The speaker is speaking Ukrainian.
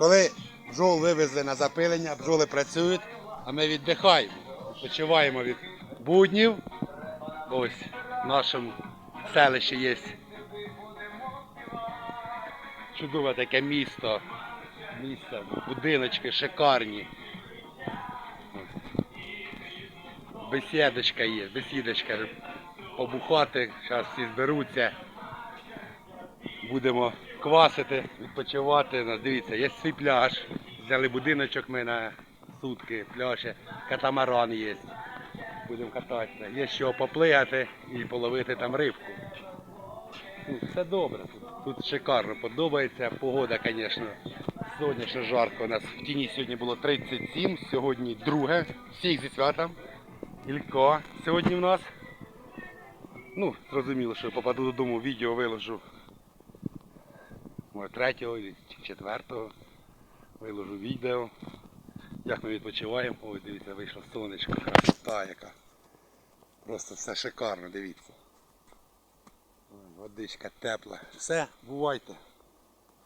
Коли бджол вивезли на запилення, бджоли працюють, а ми віддихаємо. Відпочиваємо від буднів. Ось в нашому селищі є чудове таке місто. Місто, будиночки шикарні. Бесідочка є, бесідочка. Побухати, зараз всі зберуться. Будемо квасити, відпочивати. Ну, Дивіться, є свій пляж. Взяли будиночок ми на сутки, пляж, є, катамаран є. Будемо кататися. Є що поплигати і половити там рибку. Тут все добре. Тут, тут шикарно подобається. Погода, звісно, ще жарко. У нас в тіні сьогодні було 37, сьогодні друге. Всіх зі святом. Ілько сьогодні в нас. Ну, зрозуміло, що попаду додому, відео виложу. Може, третього чи 4 Виложу відео. Як ми відпочиваємо. Ой, дивіться, вийшло сонечко, красота яка. Просто все шикарно, дивіться. Водичка тепла. Все, бувайте.